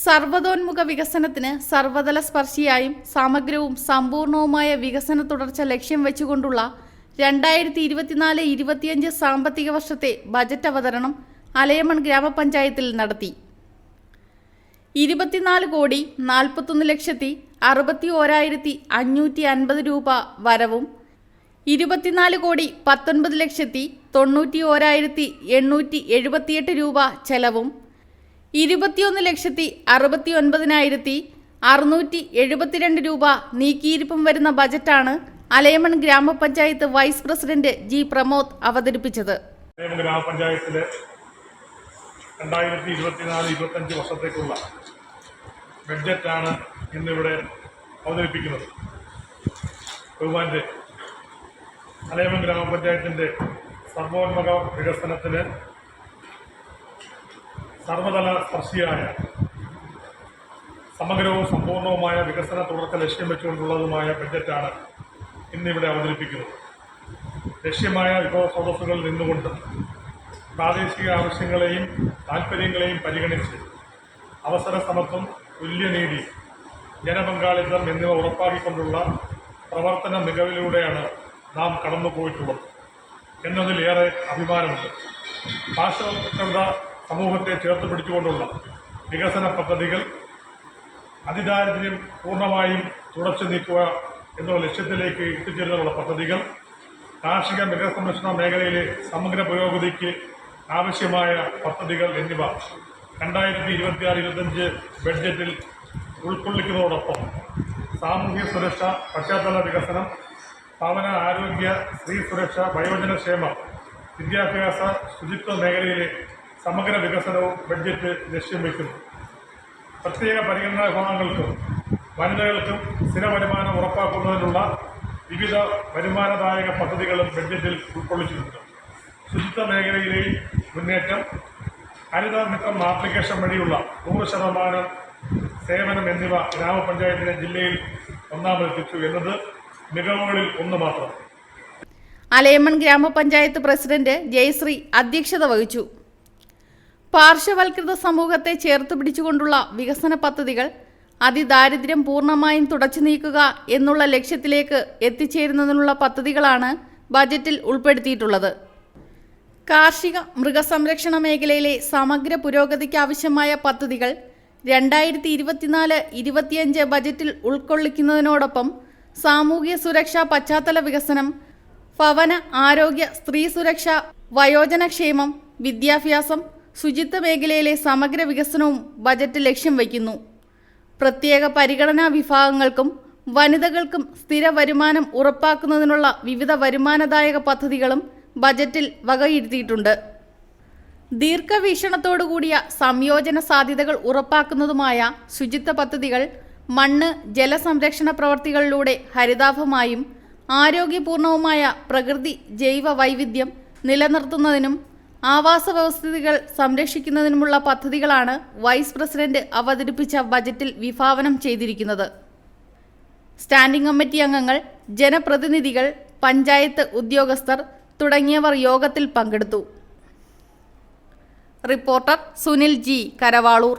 സർവതോന്മുഖ വികസനത്തിന് സർവതല സ്പർശിയായും സമഗ്രവും സമ്പൂർണവുമായ വികസന തുടർച്ച ലക്ഷ്യം വെച്ചുകൊണ്ടുള്ള രണ്ടായിരത്തി ഇരുപത്തിനാല് ഇരുപത്തിയഞ്ച് സാമ്പത്തിക വർഷത്തെ ബജറ്റ് അവതരണം അലയമൺ ഗ്രാമപഞ്ചായത്തിൽ നടത്തി. ഇരുപത്തിനാല് കോടി നാൽപ്പത്തൊന്ന് ലക്ഷത്തി അറുപത്തി ഓരായിരത്തി അഞ്ഞൂറ്റി അൻപത് രൂപ വരവും ഇരുപത്തിനാല് കോടി പത്തൊൻപത് ലക്ഷത്തി തൊണ്ണൂറ്റി ഓരായിരത്തി എണ്ണൂറ്റി എഴുപത്തിയെട്ട് രൂപ ചെലവും ഇരുപത്തിയൊന്ന് ലക്ഷത്തി അറുപത്തി ഒൻപതിനായിരത്തി അറുന്നൂറ്റി എഴുപത്തിരണ്ട് രൂപ നീക്കിയിരിപ്പും വരുന്ന ബജറ്റാണ് അലയമൺ ഗ്രാമപഞ്ചായത്ത് വൈസ് പ്രസിഡന്റ് ജി പ്രമോദ് അവതരിപ്പിച്ചത്. ഗ്രാമപഞ്ചായത്തിലെ രണ്ടായിരത്തി ഇരുപത്തിനാല് ഇരുപത്തഞ്ച് വർഷത്തേക്കുള്ള ബഡ്ജറ്റാണ് ഇന്നിവിടെ അവതരിപ്പിക്കുന്നത്. ബഹുമാന്റെ അലയമൺ ഗ്രാമപഞ്ചായത്തിന്റെ സർവോത്മക വികസനത്തിന് സർവതല സ്പർശിയായ സമഗ്രവും സമ്പൂർണവുമായ വികസന തുടർച്ച ലക്ഷ്യം വെച്ചുകൊണ്ടുള്ളതുമായ ബഡ്ജറ്റാണ് ഇന്നിവിടെ അവതരിപ്പിക്കുന്നത്. ലക്ഷ്യമായ വിഭവ സ്രോതസ്സുകളിൽ നിന്നുകൊണ്ട് പ്രാദേശിക ആവശ്യങ്ങളെയും താൽപ്പര്യങ്ങളെയും പരിഗണിച്ച് അവസര സമത്വം തുല്യനീതി ജനപങ്കാളിത്തം എന്നിവ ഉറപ്പാക്കിക്കൊണ്ടുള്ള പ്രവർത്തന മികവിലൂടെയാണ് നാം കടന്നുപോയിട്ടുള്ളത്. എന്നതിലേറെ അഭിമാനമുണ്ട്. പാർശ്വവൽക്കൃത സമൂഹത്തെ ചേർത്ത് പിടിച്ചുകൊണ്ടുള്ള വികസന പദ്ധതികൾ അതിദാരിദ്ര്യം പൂർണമായും തുടച്ചു നീക്കുക എന്നുള്ള ലക്ഷ്യത്തിലേക്ക് എത്തിച്ചേരുന്നതിനുള്ള പദ്ധതികൾ കാർഷിക മൃഗസംരക്ഷണ മേഖലയിലെ സമഗ്ര പുരോഗതിക്ക് ആവശ്യമായ പദ്ധതികൾ എന്നിവ രണ്ടായിരത്തി ഇരുപത്തിയാറ് ഇരുപത്തഞ്ച് ബഡ്ജറ്റിൽ ഉൾക്കൊള്ളിക്കുന്നതോടൊപ്പം സാമൂഹ്യ സുരക്ഷ പശ്ചാത്തല വികസനം ഭവന ആരോഗ്യ സ്ത്രീ സുരക്ഷ വയോജനക്ഷേമ വിദ്യാഭ്യാസ ശുചിത്വ മേഖലയിലെ സമഗ്ര വികസനവും ബഡ്ജറ്റ് ലക്ഷ്യം വയ്ക്കുന്നു. പ്രത്യേക പരിഗണനാ വിഭാഗങ്ങൾക്കും വനിതകൾക്കും സ്ഥിര വരുമാനം ഉറപ്പാക്കുന്നതിനുള്ള വിവിധ വരുമാനദായക പദ്ധതികളും ബഡ്ജറ്റിൽ ഉൾക്കൊള്ളിച്ചിട്ടുണ്ട്. ശുചിത്വ മേഖലയിലെ മുന്നേറ്റം ഹരിത മിത്രം ആപ്ലിക്കേഷൻ വഴിയുള്ള നൂറ് ശതമാനം സേവനം എന്നിവ ഗ്രാമപഞ്ചായത്തിലെ ജില്ലയിൽ ഒന്നാമതെത്തിച്ചു എന്നത് മികവുകളിൽ ഒന്ന് മാത്രം. അലയമൺ ഗ്രാമപഞ്ചായത്ത് പ്രസിഡന്റ് ജയശ്രീ അധ്യക്ഷത വഹിച്ചു. പാർശ്വവൽകൃത സമൂഹത്തെ ചേർത്ത് പിടിച്ചുകൊണ്ടുള്ള വികസന പദ്ധതികൾ അതിദാരിദ്ര്യം പൂർണമായും തുടച്ചു നീക്കുക എന്നുള്ള ലക്ഷ്യത്തിലേക്ക് എത്തിച്ചേരുന്നതിനുള്ള പദ്ധതികളാണ് ബജറ്റിൽ ഉൾപ്പെടുത്തിയിട്ടുള്ളത്. കാർഷിക മൃഗസംരക്ഷണ മേഖലയിലെ സമഗ്ര പുരോഗതിക്ക് ആവശ്യമായ പദ്ധതികൾ രണ്ടായിരത്തി ഇരുപത്തിനാല് ഇരുപത്തിയഞ്ച് ബജറ്റിൽ ഉൾക്കൊള്ളിക്കുന്നതിനോടൊപ്പം സാമൂഹ്യ സുരക്ഷാ പശ്ചാത്തല വികസനം ഭവന ആരോഗ്യ സ്ത്രീ സുരക്ഷ വയോജനക്ഷേമം വിദ്യാഭ്യാസം ശുചിത്വ മേഖലയിലെ സമഗ്ര വികസനവും ബജറ്റ് ലക്ഷ്യം വയ്ക്കുന്നു. പ്രത്യേക പരിഗണനാ വിഭാഗങ്ങൾക്കും വനിതകൾക്കും സ്ഥിര വരുമാനം ഉറപ്പാക്കുന്നതിനുള്ള വിവിധ വരുമാനദായക പദ്ധതികളും ബജറ്റിൽ വകയിരുത്തിയിട്ടുണ്ട്. ദീർഘവീക്ഷണത്തോടുകൂടിയ സംയോജന സാധ്യതകൾ ഉറപ്പാക്കുന്നതുമായ ശുചിത്വ പദ്ധതികൾ മണ്ണ് ജലസംരക്ഷണ പ്രവർത്തികളിലൂടെ ഹരിതാഭമായും ആരോഗ്യപൂർണവുമായ പ്രകൃതി ജൈവ വൈവിധ്യം നിലനിർത്തുന്നതിനും ആവാസ വ്യവസ്ഥിതികൾ സംരക്ഷിക്കുന്നതിനുമുള്ള പദ്ധതികളാണ് വൈസ് പ്രസിഡന്റ് അവതരിപ്പിച്ച ബജറ്റിൽ വിഭാവനം ചെയ്തിരിക്കുന്നത്. സ്റ്റാൻഡിംഗ് കമ്മിറ്റി അംഗങ്ങൾ ജനപ്രതിനിധികൾ പഞ്ചായത്ത് ഉദ്യോഗസ്ഥർ തുടങ്ങിയവർ യോഗത്തിൽ പങ്കെടുത്തു. Reporter Sunil G Karavaloor.